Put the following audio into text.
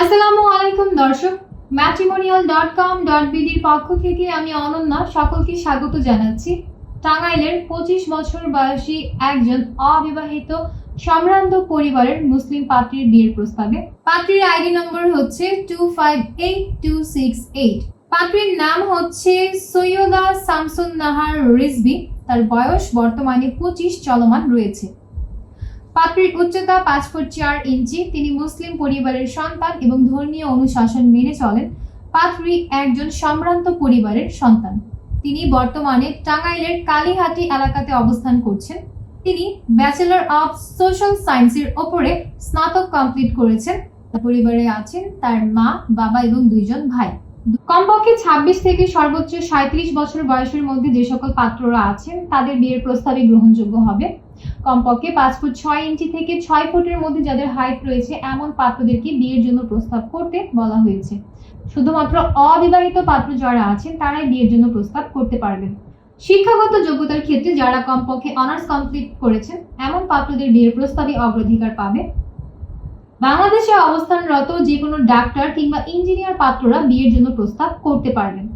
আসসালামু আলাইকুম, দর্শক। ম্যাট্রিমোনিয়াল ডট কম ডট বিডির পক্ষ থেকে আমি অনন্যা সকলকে স্বাগত জানাচ্ছি। টাঙ্গাইলের পঁচিশ বছর বয়সী একজন অবিবাহিত সম্ভ্রান্ত পরিবারের মুসলিম পাত্রীর বিয়ের প্রস্তাবে। পাত্রীর আইডি নম্বর হচ্ছে two five eight two six eight পাত্রীর নাম হচ্ছে সৈয়দা শামসুন নাহার রিজবি তার বয়স বর্তমানে পঁচিশ চলমান রয়েছে। পাত্রীর উচ্চতা পাঁচ ফুট চার ইঞ্চি, তিনি মুসলিম পরিবারের সন্তান এবং ধর্মীয় অনুশাসন মেনে চলেন। পাত্রী একজন সম্ভ্রান্ত পরিবারের সন্তান। তিনি বর্তমানে টাঙ্গাইলের কালীহাটি এলাকাতে অবস্থান করছেন। তিনি ব্যাচেলর অফ সোশ্যাল সায়েন্সের ওপরে স্নাতক কমপ্লিট করেছেন। পরিবারে আছেন তার মা, বাবা এবং দুইজন ভাই। কমপক্ষে ছাব্বিশ থেকে সর্বোচ্চ সাঁত্রিশ বছর বয়সের মধ্যে যে সকল পাত্ররা আছেন, তাদের বিয়ের প্রস্তাবে গ্রহণযোগ্য হবে। কমপক্ষে পাঁচ ফুট ছয় ইঞ্চি থেকে ছয় ফুটের মধ্যে যাদের হাইট রয়েছে, এমন পাত্রদেরকে বিয়ের জন্য প্রস্তাব করতে বলা হয়েছে। শুধুমাত্র অবিবাহিত পাত্র যারা আছেন, তারাই বিয়ের জন্য প্রস্তাব করতে পারবেন। শিক্ষাগত যোগ্যতার ক্ষেত্রে যারা কমপক্ষে অনার্স কমপ্লিট করেছেন, এমন পাত্রদের বিয়ের প্রস্তাবে অগ্রাধিকার পাবে। বাংলাদেশে অবস্থানরত যে কোনো ডাক্তার কিংবা ইঞ্জিনিয়ার পাত্ররা বিয়ের জন্য প্রস্তাব করতে পারবেন।